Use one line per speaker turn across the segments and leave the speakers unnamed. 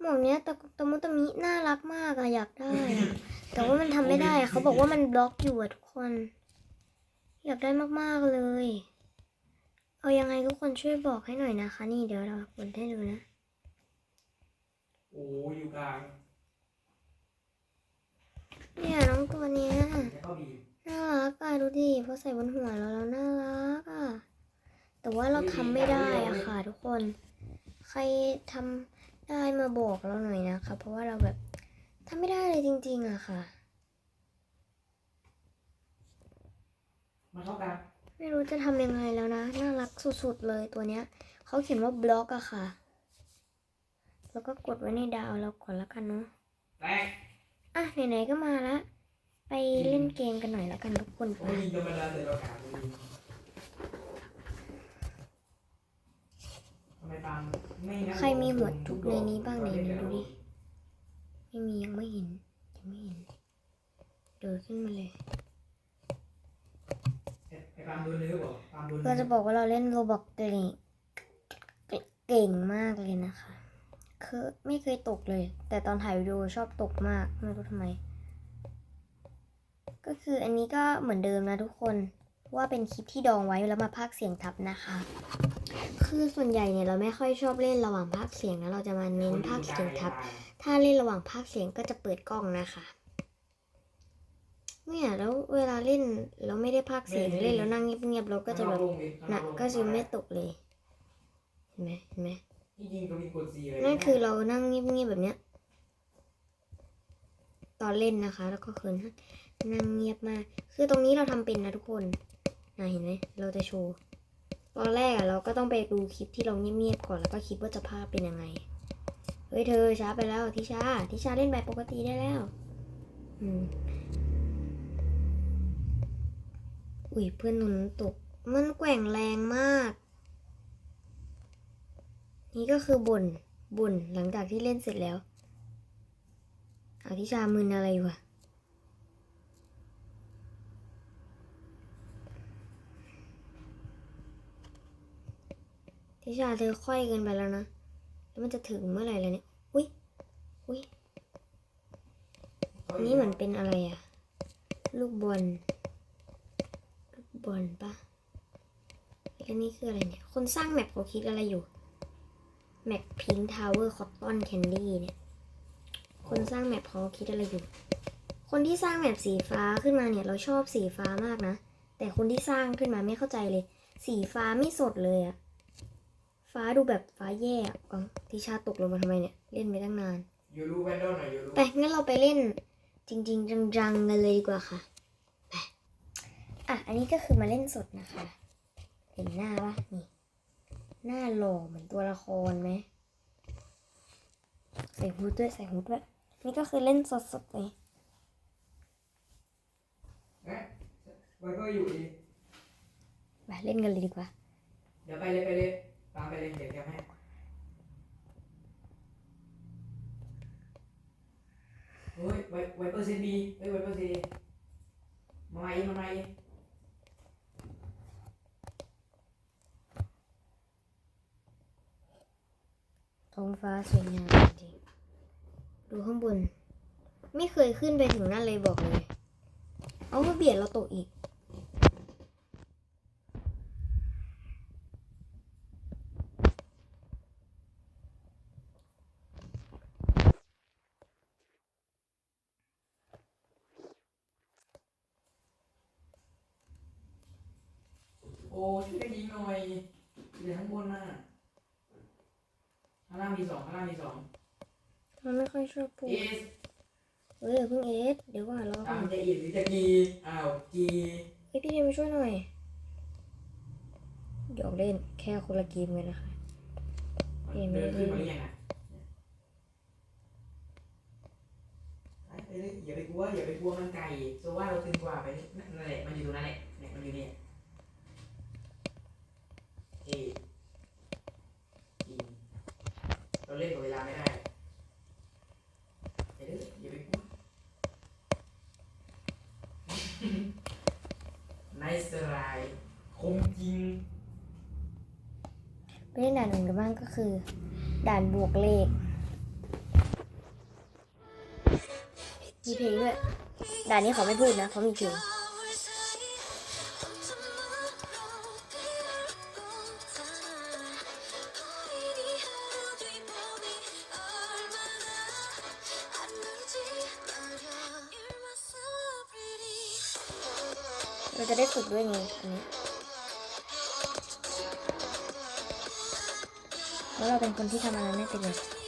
หมวกเนี้ยตะตะมุตะมิน่ารักมากอะอยากได้อะแต่ว่ามันทำไม่ได้อะเขาบอกว่ามันบล็อกอยู่อะทุกคน อยากได้มากๆเลย เอายังไงทุกคนช่วยบอกให้หน่อยนะคะ นี่เดี๋ยวเรากดให้ดูนะ
โอ้ยอยู่กลาง
เนี่ยน้องตัวเนี้ย
แล้วก็บีบ
น่ารักอะดูดิพอใส่บนหัวเราแล้วน่ารักอะแต่ว่าเราทำไม่ได้อะค่ะ ทุกคน ใครทำ ได้มาบอกเราหน่อยนะคะ เพราะว่าเราแบบทำไม่ได้เลยจริง ๆอะค่ะ
มาเข้ากลาง
ไม่รู้จะทำยังไงแล้วนะ น่ารักสุดๆเลยตัวเนี้ยเขาเขียนว่าบล็อกอะค่ะ แล้วก็กดไว้ในดาวเราก่อนละกันเนาะ
แตก
อะไหนๆก็มาละ ไปเล่นเกมกันหน่อยละกันทุกคน
โอ้
ไป
ยยิงธรรมดาแต่เรากลางไม่ยิงทำไมปังไม่นะ
ใครมีหัวจุกในนี้บ้างไหนดูดิไม่มียังไม่เห็นยังไม่เห็นเดินขึ้นมาเลย
ไอ้ปังโดนเนื้อบอกปังโดน
เราจะบอกว่าเราเล่นโรบอกเก่งเก่งมากเลยนะคะ คือไม่เคยตกเลย แต่ตอนถ่ายวิดีโอชอบตกมากไม่รู้ทำไม ก็คืออันนี้ก็เหมือนเดิมนะทุกคน ว่าเป็นคลิปที่ดองไว้แล้วมาพากย์เสียงทับนะคะ คือส่วนใหญ่เนี่ยเราไม่ค่อยชอบเล่นระหว่างพากย์เสียงนะเราจะมาเน้นพากย์เสียงทับ ถ้าเล่นระหว่างพากย์เสียงก็จะเปิดกล้องนะคะเนี่ยแล้วเวลาเล่นเราไม่ได้พากย์เสียงเล่นแล้วนั่งเงียบๆเราก็จะแบบหนักก็จะไม่ตกเลยเห็นไหมเห็นไหม
ที่ยิงก็มีกดซีเลย
นั่นคือเรานั่งเงียบๆแบบเนี้ยตอนเล่นนะคะ แล้วก็คือนั่งเงียบมาก คือตรงนี้เราทำเป็นนะทุกคน นะเห็นไหมเราจะโชว์ตอนแรกอะเราก็ต้องไปดูคลิปที่เราเงียบๆก่อนแล้วก็คิดว่าจะภาพเป็นยังไง เฮ้ยเธอช้าไปแล้วทิชาทิชาเล่นแบบปกติได้แล้ว อืม อุ้ยเพื่อนหนุนตก มันแกว่งแรงมาก นี่ก็คือบ่นบ่นหลังจากที่เล่นเสร็จแล้วเอาทิชามึนอะไรอยู่อะ ทิชาเธอค่อยเกินไปแล้วนะ แล้วมันจะถึงเมื่อไหร่แล้วเนี่ย อุ้ยอุ้ยนนี้เหมือนเป็นอะไรอะลูกบอล ลูกบอลปะแล้วนี่คืออะไรเนี่ย คนสร้างแมปเขาคิดอะไรอยู่ แมปพิงทาวเวอร์คอตตอนแคนดี้เนี่ย คนสร้างแมปเขาคิดอะไรอยู่ คนที่สร้างแมปสีฟ้าขึ้นมาเนี่ย เราชอบสีฟ้ามากนะ แต่คนที่สร้างขึ้นมาไม่เข้าใจเลย สีฟ้าไม่สดเลยอะ ฟ้าดูแบบฟ้าแย่อะอ๋อทิชาตกลงมาทำไมเนี่ย เล่นไปตั้งนาน
ยูรูแวนดอลหน่อยยูรู
ไปงั้นเราไปเล่นจริง ๆ จังๆกันเลยดีกว่าค่ะไปอะ อันนี้ก็คือมาเล่นสดนะคะ เห็นหน้าปะนี่ หน้าหล่อเหมือนตัวละครไหมใส่ฮูดด้วยใส่ฮูดด้วยนี่ก็คือเล่นสดๆเลย
เอ๊ะไวเปอร์อยู่ดี
ไปเล่นกันเลยดีกว่า
เดี๋ยวไปเลยไปเลย ตามไปเลยเดี๋ยวแกให้เฮ้ยไวไวเปอร์เซนบีเฮ้ยไวเปอร์เซนมาใหมมาใหม
ท้องฟ้าสวยงามจริงดูข้างบน ไม่เคยขึ้นไปถึงนั่นเลยบอกเลย เอามาเบียดเราตกอีก
โอ้ช่วยกันยิงหน่อยเดี๋ยวข้างบ นน่ะข้างล่างมีสองข้างล่างมีสอง
มันไม่ค่อยชอบพูด
เอส
เฮ้ยอย่าเพิ่งเอสเดี๋ยวก่อนรอก่
ตา
อ
ม
น
จะอีหรือจะกีอ้าวกี
เฮ้ยพี่เทมมาช่วยหน่อยหยอกเล่นแค่คนละเกมกันนะคะ เอ็มไม่
เดิน
ได้
ขึ้นมาหรือยังอะไปไปเลยอย่าไปกลัวอย่าไปกลัวมันไก่โซว่าเราตึงกว่าไปนั่นแหละมันอยู่ตรงนั้นแหละเนี่ยมันอยู่เนี่ย เราเล่นกับเวลาไม่ได้อย่าดื้ออย่ไกลัวนสไลด์คมจริง
ไปเล่นด่านอื่นกันบ้างก็คือ ด่านบวกเลขมีเพลงด้วยด่านนี้เขาไม่พูดนะเขามีเพลง ด้วยไงอันนี้เพราะเราเป็นคนที่ทำอะไรไม่เป็นเลย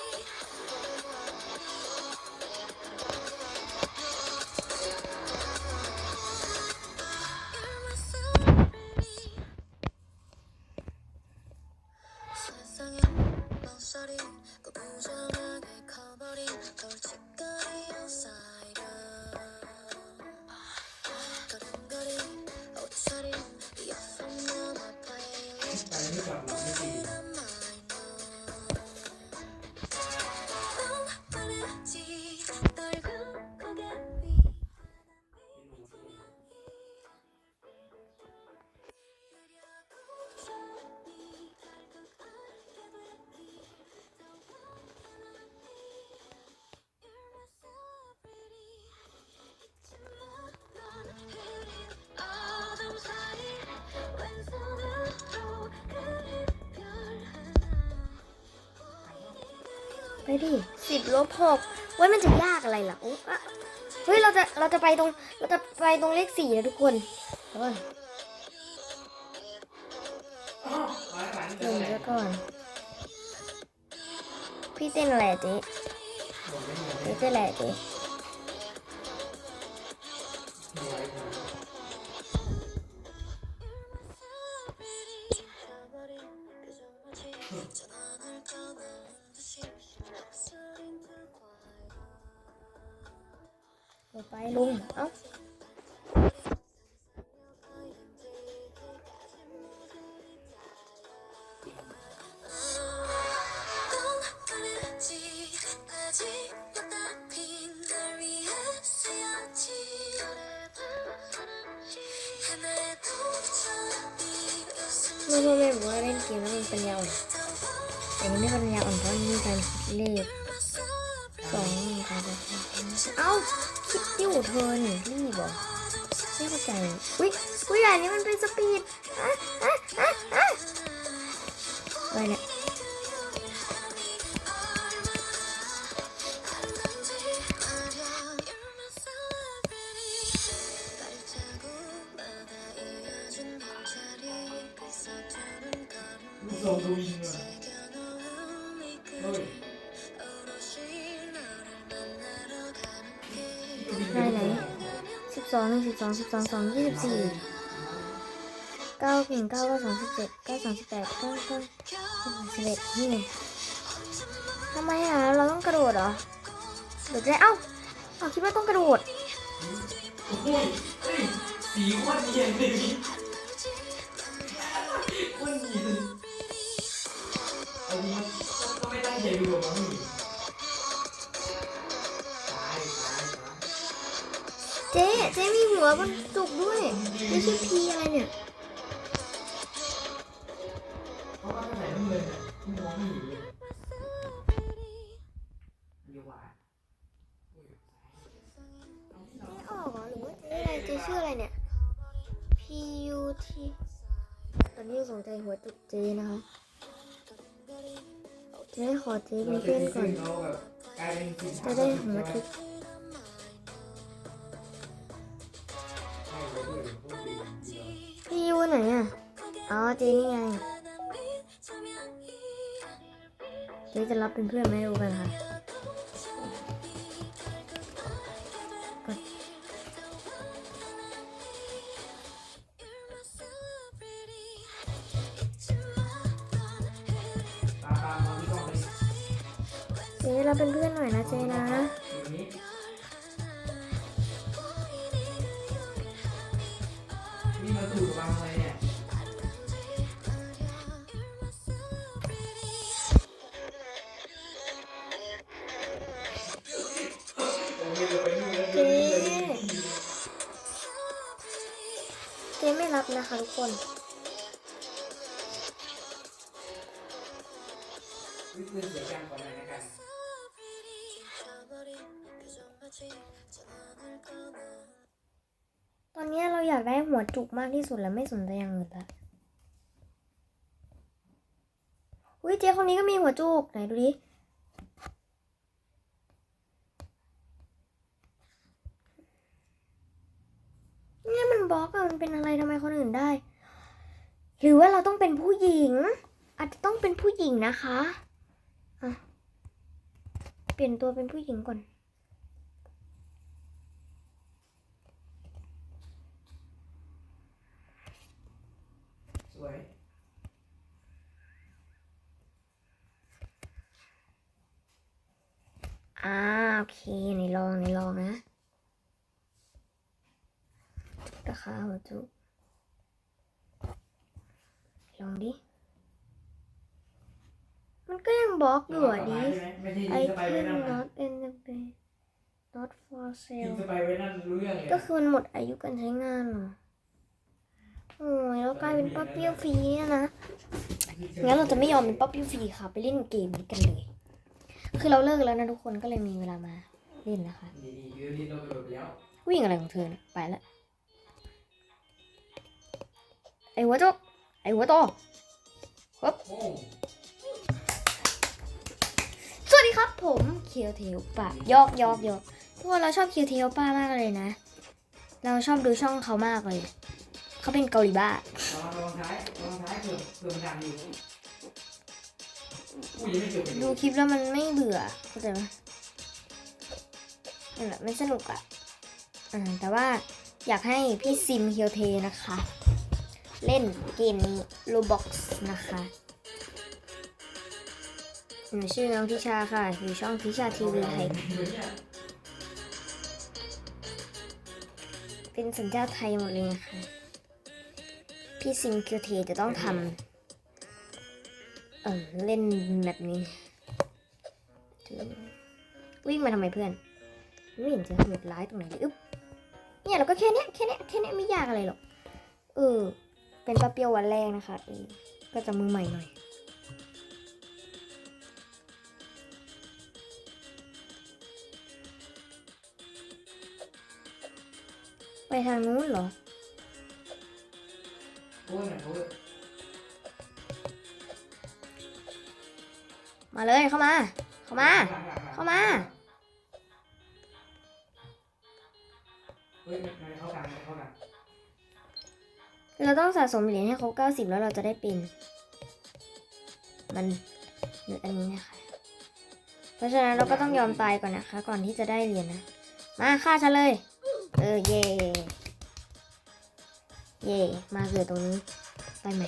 ไป
ดิสิบลบหกเว้ยมันจะยากอะไรล่ะอุ๊ยอะเฮ้ยเราจะเราจะไปตรงเราจะไปตรงเลขสี่นะทุกคนเฮ้ย
อ๋อร้านอาห
นึ่งซะก่อน พี่เต้นอะไรเจ๊
พี่
เต้นอะไรเจ๊
ต่อไป
ลุงเอ้าเมื่อพ่อแม่บอกว่าเล่นเกมแล้วมันปัญญาอ่อนแต่นี่ไม่ปัญญาอ่อนเพราะมีการเล็บสองการเอ้า คิดติ้วเธอนี่รีบบอกไม่เข้าใจอุ้ยอุ้ยอันนี้มันเป็นสปีดอะอะอะอะอะไรเนี่ย สิบสองสิบสองสองยี่สิบสี่เก้าหนึ่งเก้าเก้าสองสิบเจ็ดเก้าสองสิบแปดเก้าเก้าสิบเอ็ดนี่ไงทำไมอะเราต้องกระโดดเหรอเดี๋ยวจะเอ้าเอาคิดว่าต้องกระโดด
โอ้ยเฮ้ยสีโคตรเนียนเลยโคตรเนียนอันนี้ก็ไม่ตั้งใจดูหรอกมั้ง
เจ๊เจ๊มีหัวบนจุกด้วยไม่ใช่พีอะไรเนี่ย
เพราะว่าถ้าใส่น้ำเงินอะมันมองไม่เห็นเลยเดี๋ยวหวาน
ไม่ออกเหรอหรือว่าเจ๊อะไรเจ๊ชื่ออะไรเนี่ย P U T ตอนนี้สนใจหัวจุกเจ๊นะคะเจ๊ขอเจ๊เป็นเพื่อนก่อน
เราแบบกลายเป็นสิน
จะได้หัวทุก
ไห
นอะ อ๋อเจนี่ไงเจ๊จะรับเป็นเพื่อนไหมดูกันค่ะ
เจ๊
เจ๊
ไม่
รับนะคะทุกคน
ตอนนี้
เราอยากได้หัวจุกมากที่สุดแล้วไม่สนใจอย่างอื่นละอุ้ยเจ๊คนนี้ก็มีหัวจุกไหนดูดิ มันเป็นอะไรทำไมคนอื่นได้ หรือว่าเราต้องเป็นผู้หญิง อาจจะต้องเป็นผู้หญิงนะคะ อะ เปลี่ยนตัวเป็นผู้หญิงก่อน
สวย
อ่าโอเคในลองในลองนะราคาหัวจุกลองดิ มันก็ยังบล็อกอยู่อะดิ
ไม่ใช่
ไอ
ยิงสไป
เท
ไว้
ม
นั่นนะ
not in the bay not for
ยิง
sale
สไปไว้นั่นรู้เรื่องเลย
ก็คือมันหมดอายุการใช้งานเหรอโอ้ยแล้วกลายเป็นป๊อปปี้ฟรีเนี่ยนะงั้นเราจะไม่ยอมเป็นป๊อปปี้ฟรีค่ะ ไปเล่นเกมนี้กันเลย คือเราเลิกแล้วนะทุกคนก็เลยมีเวลามาเล่นนะคะ
ดีๆยูดีโดนกระโดดไปแล้ว
วิ่งอะไรของเธอเนี่ยไปละไอหัวโจกไอหัวโต
โอ้
สวัสดีครับผมเคียวเทลป่ะยอกยอกยอกทุกคนเราชอบเคียวเทลป้ามากเลยนะ เราชอบดูช่องเขามากเลย เขาเป็นเกาหลีบ้า
ระวังระวังท้ายระวังท้ายเผื่อเผื่อมันดังอยู่อุ้ยยังไม่จบอีก
ดูคลิปแล้วมันไม่เบื่อเข้าใจไหมนั่นแหละไม่สนุกอะอ่าแต่ว่าอยากให้พี่ซิมเคียวเทนะคะ เล่นเกมนี้ Roblox นะคะ อืมชื่อน้องทิชาค่ะ อยู่ช่องทิชาทีวีไทย
เป็
นสัญชาติไทยหมดเลยนะคะ พี่ซิมคียวเทจะต้องทำเออเล่นแบบนี้ วิ่งมาทำไมเพื่อน ไม่เห็นจะโหดร้ายตรงไหนเลยอึ๊บ เนี่ยเราก็แค่เนี้ยแค่เนี้ยแค่เนี้ยไม่ยากอะไรหรอก เออ เป็นปลาเปียววันแรกนะคะ ก็จะมือใหม่หน่อย ไปทางนู้นเหรอ
โอ้ยโอ้ย
มาเลยเข้ามา เข้ามา เข้ามาเราต้องสะสมเหรียญให้ครบ90แล้วเราจะได้เป็น มันหรืออันนี้นะคะเพราะฉะนั้นเราก็ต้องยอมตายก่อนนะคะ ก่อนที่จะได้เหรียญนะ มาฆ่าฉันเลย ออเย่เย่มาเกิดตรงนี้ไปไหม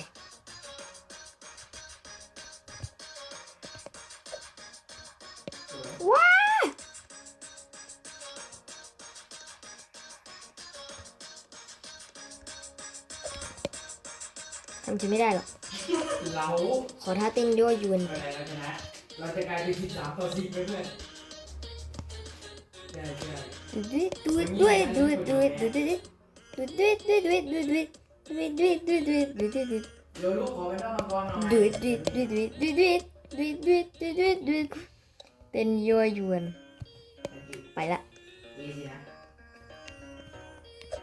สวย
ว้าทำฉันไม่ได้หรอก
เรา
ขอท่าเต้นยั่วยวน
อะไรเราชนะ เราจะกลายเป็นสิบสามต่อสิบไปเพื่อนใช่ ใช่
ดูดดูดดูดดูดดูดดูดดูดดูดดูดดูดดูดดูดดูดดูดดูดดูดดูดดูดดูด
เดี๋ยวลูกขอไปต้องมังกรหน่อย
ดูดดูดดูดดูดดูดดูดดูดดูดดูดดูดดูดเต้นยั่วยวน ไปละ
ดีสินะ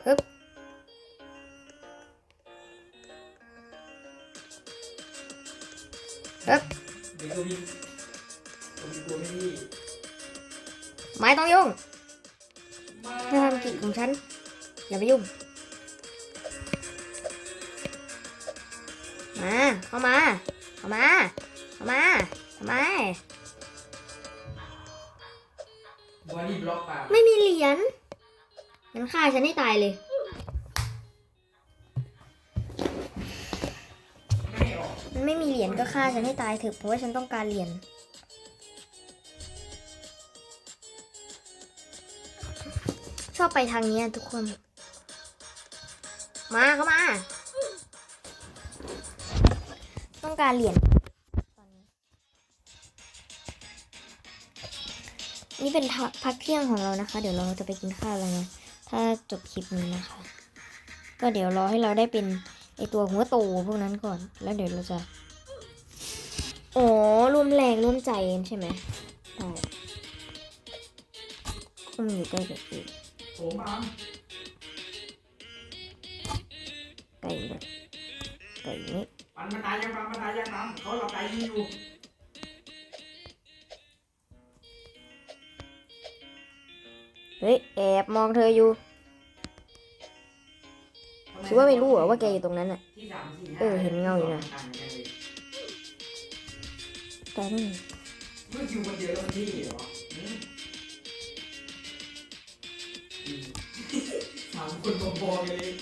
ฮึบฮึบ
ไม่ดี
ไม่ต้องยุ่ง ถ้าทำกิจของฉัน อย่าไปยุ่ง มา เข้ามา เข้ามา เข้ามาทำไม
บอดี้บล็อกป่ะ
ไม่มีเหรียญงั้นฆ่าฉันให้ตายเลย
ไม่ให้ออก
มันไม่มีเหรียญก็ฆ่าฉันให้ตายเถอะเพราะว่าฉันต้องการเหรียญ อบไปทางนี้อะทุกคน มาเข้ามา ต้องการเหรียญนี่เป็นพักเที่ยงของเรานะคะ เดี๋ยวเราจะไปกินข้าวแล้วนะถ้าจบคลิปนี้นะคะ ก็เดี๋ยวรอให้เราได้เป็นไอตัวหัวโตพวกนั้นก่อน แล้วเดี๋ยวเราจะอ๋อร่วมแรงร่วมใจใช่ไหมได้ก็มันอยู่ใกล้กับพี่
ผมบัง
ไก่เนี่ยไก่นี่
ปันมันตายยังปันมันตายยังตามเขาหลับตายยิงอยู่
เฮ้ยแอบมองเธออยู่คิดว่าไม่รู้เหรอว่าแกอยู่ตรงนั้นอะ
ที่สามสี่ห้า
เออเห็นเงาอยู่นะ
ต่างกันเลย
แต่นี่า
มคนบอๆกันเลย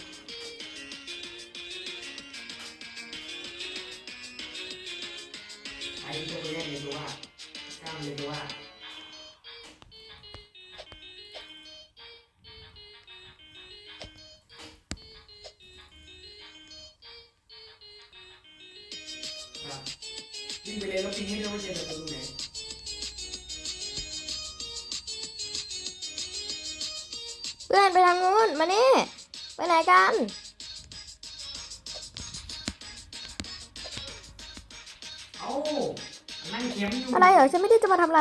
ไอ้ตัวแรกเลยตัวว่ากล้ามเลยตัวว่าครับวิ่งไปเลยแล้วปีนี้เราจะเจอประ ไป
ไหนกัน
เอ้านั่งเข็มอยู่
อะไรเหรอฉันไม่ได้จะมาทำอะไร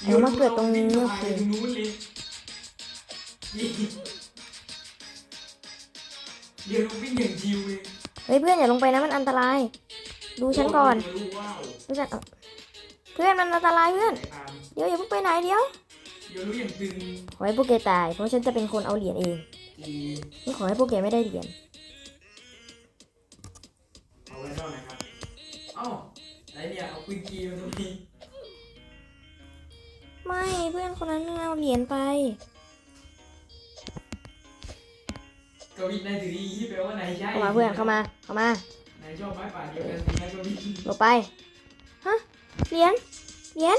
เอามาเกิดตรงนี้
โอ
โอ
เค
เค
ตรงนู้นเลยเดี๋ยววิ่งอย่างชิวเลย
เฮ้ยเพื่อนอย่าลงไปนะมันอันตราย ดูฉันก่อน
โรู้ว้าว
ดูฉันเอาเพื่อนมันอันตรายเพื่อน
สายตาม
เดี๋ยวอย่าเพิ่งไปไหนเดี๋ยว
เดี๋ยวรู้อย่างตึง
ขอให้พวกแกตาย เพราะฉันจะเป็นคนเอาเหรียญเอง
อี
นี่ขอให้พวกแกไม่ได้เหรียญ
เอาไว้เท่านะครับเอ้าอะไรเนี่ยเอาปืนกีมาตรงนี้
ไม่เพื่อนคนนั้นเอาเหรียญไป
กวินนายถือดีที่แปลว่านายใช่
เข้ามาเพื่อนเข้ามาเข้ามานา
ยชอบไม้ป่าเดียวกันสินะกวิน
ลงไปฮะเหรียญเหรียญ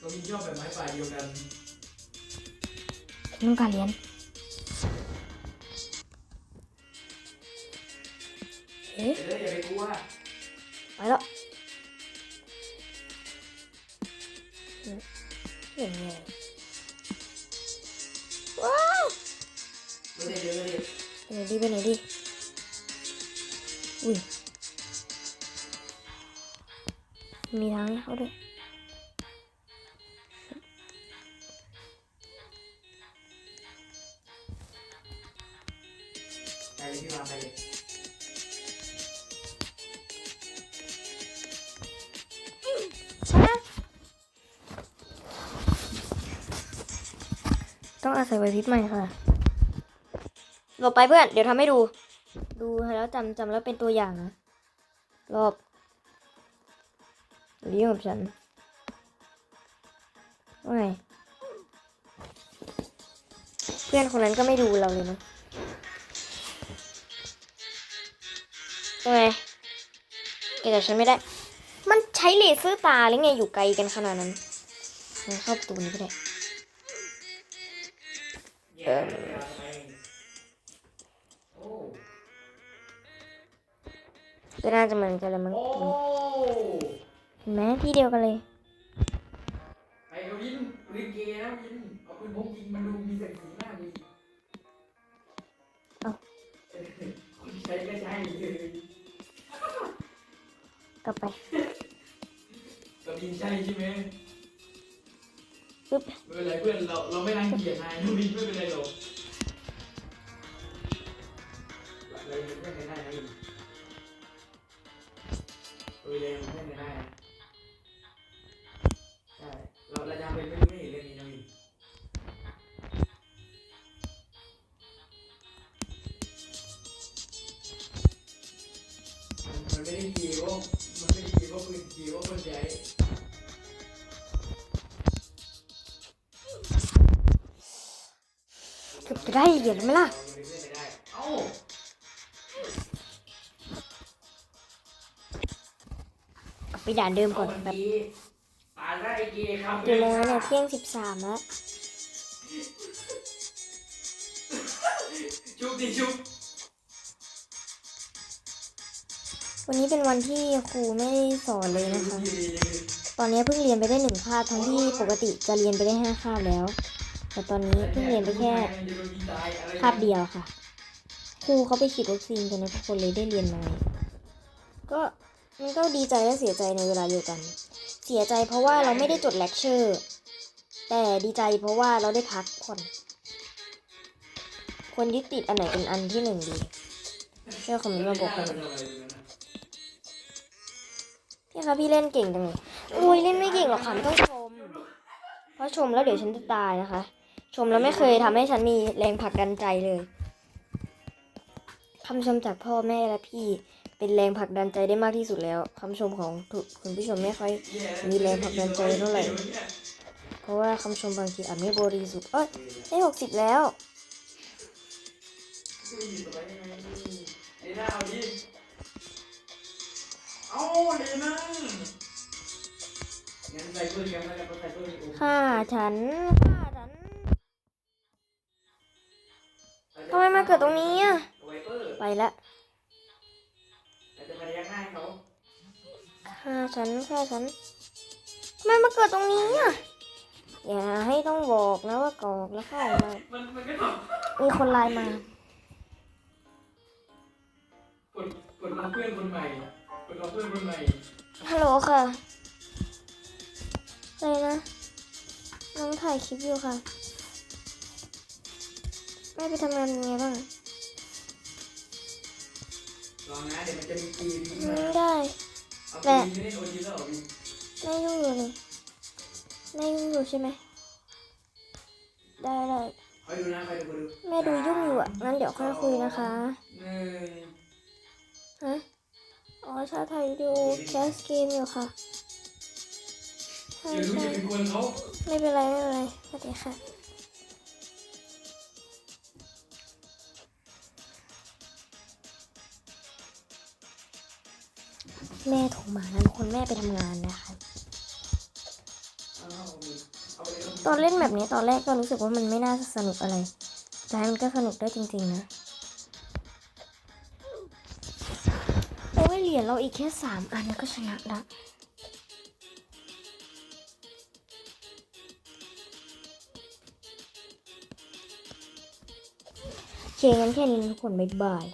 กวินชอบแบบไม้ป่าเดียวกัน
ฉัน ต้องการเหรียญเอ๊ะ
แต่อย่าไปกลัว
ไปแล้วเห็นไงว้าว
เดี๋ยเดี๋ยวเดี๋ยว
ไปไหนดีไปไหนดีอุ้ยมีทางให้เขาด้วย
เลยพี่วางไปเลย
ต้องอาศัยไวพริบใหม่ค่ะ หลบไปเพื่อน เดี๋ยวทำให้ดู ดูแล้วจำจำแล้วเป็นตัวอย่างนะ รอบเรียกกับฉันว่าไง เพื่อนคนนั้นก็ไม่ดูเราเลยนะ ว่าไงแกแต่ฉันไม่ได้ มันใช้เลเซอร์ตาหรือไงอยู่ไกลกันขนาดนั้นงั้นเข้าประตูนี้ก็ได้
แย่ไปเลยเอาไปโอ้
ก็น่าจะเหมือนกันแหละมั้ง
โอ้
เห็นไหมที่เดียวกันเลย
ไปกวินปืนเกย์นะวินเอาปืนพกยิงมันดูมีศักดิ์ศรีมากดี
เอ้า
เออคนใช้ก็ใช้เลย
กลับไป
กวินใช่ใช่ไหม
ปึ๊บ
ไม่เป็นไรเพื่อนเราเราไม่รังเกียจนายนะวินไม่เป็นไรหรอกเราเป็นเพื่อนกันได้นะวินเออเราเป็นเพื่อนกัน ได้เหรีย
ญไหมล่ะ
เอ้า
กลับไปด่านเดิมก่อน
เอา
แบบ
เมื่อกี้ปาดได้เกย์ครับ
กี่โมงแล้วเนี่ยเที่ยงสิบสามแล้ว
ชุบดิชุบ
วันนี้เป็นวันที่ครูไม่ได้สอนเลยนะคะ ตอนนี้เพิ่งเรียนไปได้หนึ่งคาบทั้งที่ปกติจะเรียนไปได้ห้าคาบแล้ว แต่ตอนนี้เพิ่งเรียนไปแค่คาบเดียวค่ะ ครูเขาไปฉีดวัคซีนกันนะทุกคนเลยได้เรียนน้อยก็มันก็ดีใจและเสียใจในเวลาเดียวกัน เสียใจเพราะว่าเราไม่ได้จดเลคเชอร์ แต่ดีใจเพราะว่าเราได้พักผ่อนควรยึดติดอันไหนเป็นอันที่หนึ่งดีช่วยคอมเมนต์มาบอกกันพี่คะพี่เล่นเก่งจังเลยอุ้ยเล่นไม่เก่งหรอกค่ะต้องชม เพราะชมแล้วเดี๋ยวฉันจะตายนะคะ ชมแล้วไม่เคยทำให้ฉันมีแรงผลักดันใจเลยคำชมจากพ่อแม่และพี่เป็นแรงผลักดันใจได้มากที่สุดแล้วคำชมของคุณผู้ชมไม่ค่อยมีแรงผลักดันใจเท่าไหร่เพราะว่าคำชมบางทีอาจไม่บริสุทธิ์เอ้ยได้หกสิบแล้ว
ไอ้หน้าเอาเลยนะ
ค่าฉันฆ่า ทำไมมาเกิดตรงนี้อะ
ไวเปอร์
ไปละ
เราจะไปยักหน้าให้เขา
ฆ่าฉันฆ่าฉันทำไมมาเกิดตรงนี้อะ อย่าให้ต้องบอกนะว่ากรอกแล้วเข้ามา
มันมันก็ตอบ
มีคนไลน์มา
กดกดรับเพื่อนคนใหม่กดรับเพื่อนคนใหม่
ฮัลโหลค่ะอะไรนะ น้องถ่ายคลิปอยู่ค่ะ แม่ไปทำงานเป็นไงบ้าง
ลองนะเดี๋ยวมันจะมีปีน
อืมได้
เอาปีนไม่ได้โอทีแล้วเหรอพี่
แม่ยุ่งอยู่นี่แม่ยุ่งอยู่ใช่ไหมได้ได้
คอยดูนะคอยดูคอยดู
แม่ดูยุ่งอยู่อะงั้นเดี๋ยวค่อยคุยนะคะ
หนึ่ง
ฮะอ๋อชาถ่ายวิดีโอแคสเกมอยู่ค่ะใช่
เดี๋ยวรู้
ใช่
จะเป็นคนเขา
ไม่เป็นไรไม่เป็นไรสวัสดีค่ะ แม่โทรมาแล้วคนแม่ไปทำงานนะคะ ตอนเล่นแบบนี้ตอนแรกก็รู้สึกว่ามันไม่น่าสนุกอะไร แต่มันก็สนุกได้จริงๆนะโอ้ยเหรียญเราอีกแค่สามอันก็ชนะละโอเคงั้นแค่นี้ทุกคนบ๊ายบาย